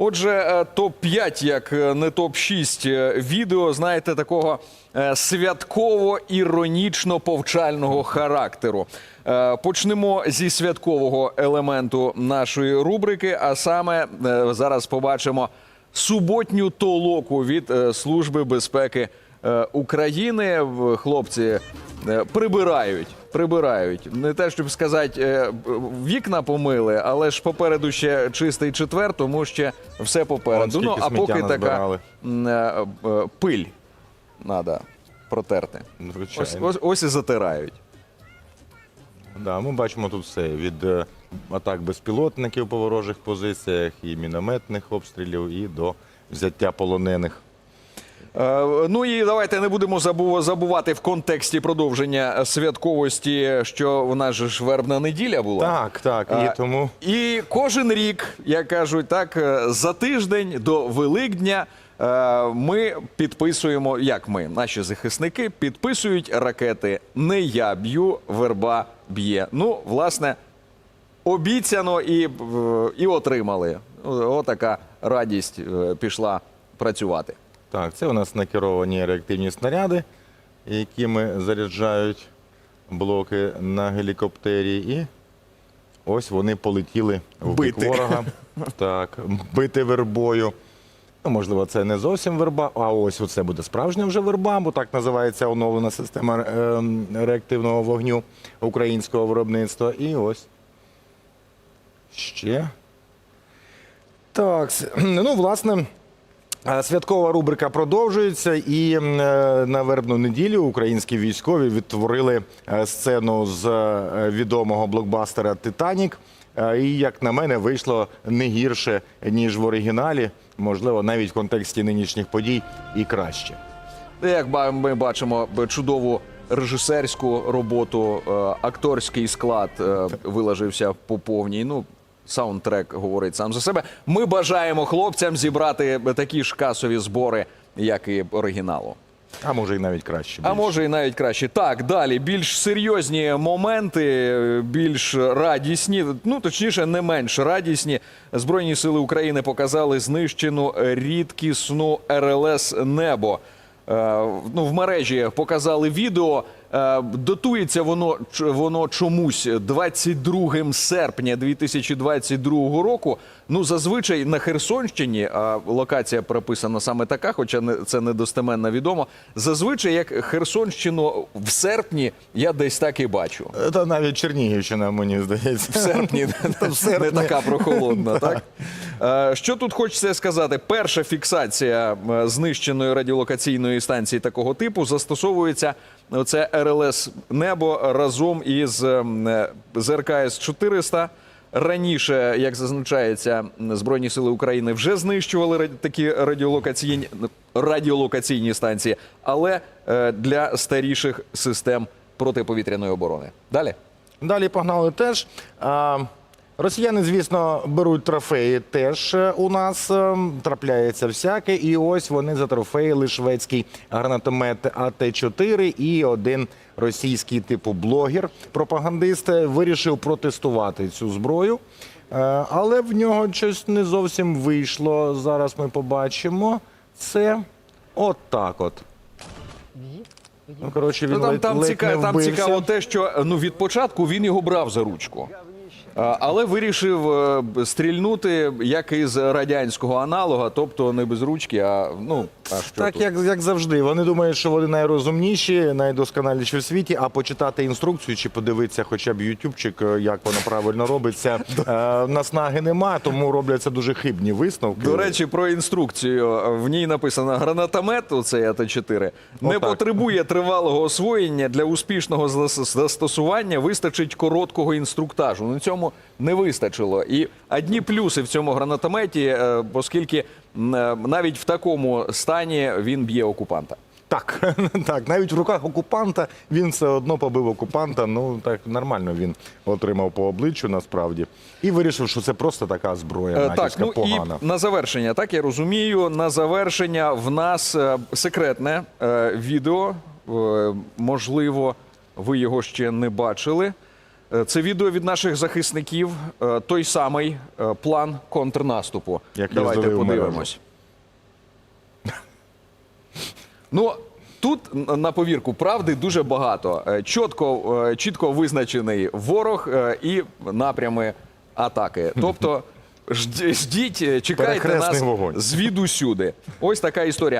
Отже, е, топ-5, як е, не топ-6 е, відео, знаєте, такого святково-іронічно-повчального характеру. Почнемо зі святкового елементу нашої рубрики, а саме зараз побачимо суботню толоку від Служби безпеки України. Хлопці е, прибирають. Прибирають. Не те, щоб сказати, е, вікна помили, але ж попереду ще чистий четвер, тому ще все попереду. Ну, а поки така е, е, пиль треба протерти. Ось, ось, ось і затирають. Да, ми бачимо тут все від е, атак безпілотників по ворожих позиціях, і мінометних обстрілів, і до взяття полонених. Е, Ну і давайте не будемо забу- забувати в контексті продовження святковості, що в нас же ж вербна неділя була. Так, так. І тому І кожен рік, як кажуть, так е, за тиждень до Великдня е, ми підписуємо, як ми, наші захисники підписують ракети Не я б'ю, верба б'є. Ну, власне, обіцяно і, е, і отримали. Отака радість е, пішла працювати. Так, це у нас накеровані реактивні снаряди, якими заряджають блоки на гелікоптері. І ось вони полетіли в бік Бити. ворога. Так, бити вербою. Ну, можливо, це не зовсім верба, а ось оце буде справжня вже верба, бо так називається оновлена система е, реактивного вогню українського виробництва. І ось ще. Так, ну, власне. Святкова рубрика продовжується, і е, на вербну неділю українські військові відтворили е, сцену з е, відомого блокбастера Титанік. І, як на мене, вийшло не гірше, ніж в оригіналі, можливо, навіть в контексті нинішніх подій і краще. Як ми бачимо чудову режисерську роботу, акторський склад виложився по повній. Ну, саундтрек говорить сам за себе. Ми бажаємо хлопцям зібрати такі ж касові збори, як і оригіналу. А може, і навіть краще. А може і навіть краще. Так, далі більш серйозні моменти, більш радісні, ну точніше, не менш радісні. Збройні сили України показали знищену рідкісну РЛС небо. Е, ну, в мережі показали відео. Е, Дотується воно воно чомусь 22 серпня 2022 року. Ну зазвичай на Херсонщині а локація прописана саме така, хоча це недостеменно відомо. Зазвичай, як Херсонщину в серпні, я десь так і бачу. Та навіть Чернігівщина, мені здається. В серпні в серпні. не така прохолодна, так? Е, Що тут хочеться сказати? Перша фіксація е, знищеної радіолокаційної станції такого типу застосовується оце РЛС небо разом із ем, е, ЗРКС 400 Раніше, як зазначається, Збройні сили України вже знищували такі радіолокаційні, радіолокаційні станції, але е, для старіших систем протиповітряної оборони. Далі. Далі погнали теж. Росіяни, звісно, беруть трофеї теж е, у нас е, трапляється всяке. І ось вони затрофеїли шведський гранатомет АТ-4 і один російський типу блогер, пропагандист, е, вирішив протестувати цю зброю. Але в нього щось не зовсім вийшло. Зараз ми побачимо. Це от так от. Ну, коротше, він Ну, там, ледь- там, ледь цікаво, не там цікаво те, що ну, від початку він його брав за ручку. Але вирішив е, стрільнути як із радянського аналога, тобто не без ручки, а ну а що Так, тут? як, як завжди. Вони думають, що вони найрозумніші, найдосконаліші в світі, а почитати інструкцію чи подивитися хоча б ютубчик, е, як воно правильно робиться. е, Наснаги нема, тому робляться дуже хибні висновки. До речі, про інструкцію. В ній написано гранатомет, оцей АТ-4, не Отак. потребує тривалого освоєння. Для успішного зас- застосування вистачить короткого інструктажу. На цьому не вистачило. І одні плюси в цьому гранатометі, е, оскільки е, навіть в такому стані він б'є окупанта. Так, так, навіть в руках окупанта він все одно побив окупанта. Ну так нормально він отримав по обличчю насправді. І вирішив, що це просто така зброя, Е, натівська, Так, ну погана. і на завершення, так я розумію. На завершення в нас секретне відео. Можливо, ви його ще не бачили. Е, Це відео від наших захисників. е, Той самий е, план контрнаступу. Як Давайте подивимось. Ну, тут на повірку правди дуже багато. Чітко, чітко визначений ворог і напрями атаки. Тобто, ждіть, чекайте нас звідусюди. Ось така історія.